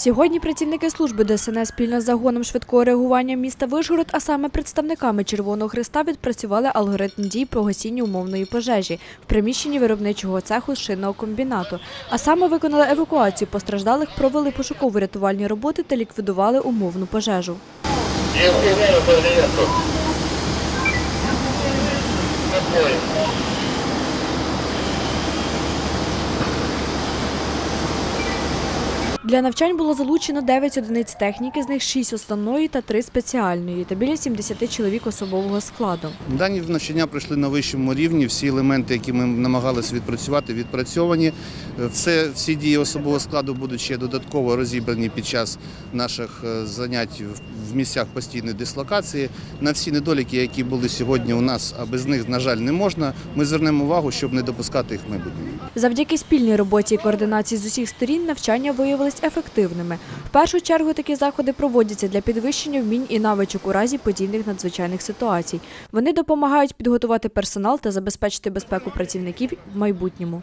Сьогодні працівники служби ДСНС спільно з загоном швидкого реагування міста Вишгород, а саме представниками Червоного Христа, відпрацювали алгоритм дій по гасінню умовної пожежі в приміщенні виробничого цеху шинного комбінату. А саме виконали евакуацію постраждалих, провели пошуково-рятувальні роботи та ліквідували умовну пожежу. Я Для навчань було залучено 9 одиниць техніки, з них 6 основної та 3 спеціальної, та біля 70 чоловік особового складу. Дані навчання пройшли на вищому рівні. Всі елементи, які ми намагалися відпрацювати, відпрацьовані. Все, всі дії особового складу будуть ще додатково розібрані під час наших е, занять в- місцях постійної дислокації. На всі недоліки, які були сьогодні у нас, а без них, на жаль, не можна. Ми звернемо увагу, щоб не допускати їх в майбутньому. Завдяки спільній роботі і координації з усіх сторін навчання виявились ефективними. В першу чергу такі заходи проводяться для підвищення вмінь і навичок у разі подібних надзвичайних ситуацій. Вони допомагають підготувати персонал та забезпечити безпеку працівників в майбутньому.